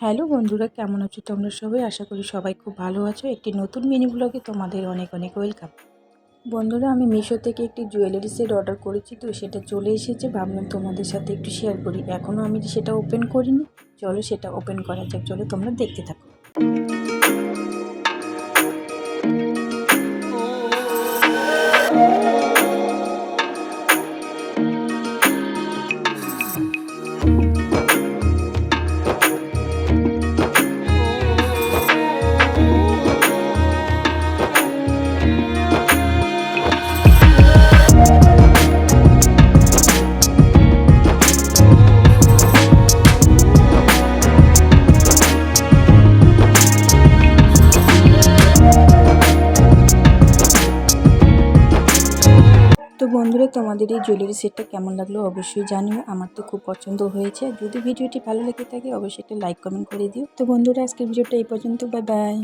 Hello বন্ধুরা, কেমন আছো তোমরা সবাই? আশা করি সবাই খুব ভালো আছো। একটি নতুন মিনি ব্লগে তোমাদের অনেক অনেক ওয়েলকাম বন্ধুরা, আমি মিশো থেকে একটি জুয়েলারি সেট অর্ডার করেছি, তো সেটা চলে এসেছে। ভাবলাম তোমাদের সাথে একটু শেয়ার করি। এখনও আমি সেটা ওপেন করিনি। চলো সেটা ওপেন করা যাক। চলো তোমরা দেখতে থাকো। তো বন্ধুরা, তোমাদের এই জুয়েলারি সেটটা কেমন লাগল অবশ্যই জানিও। আমার তো খুব পছন্দ হয়েছে। যদি ভিডিওটি ভালো লেগে থাকে, অবশ্যই একটা লাইক কমেন্ট করে দিও। তো বন্ধুরা, আজকের ভিডিওটা এই পর্যন্ত। Bye bye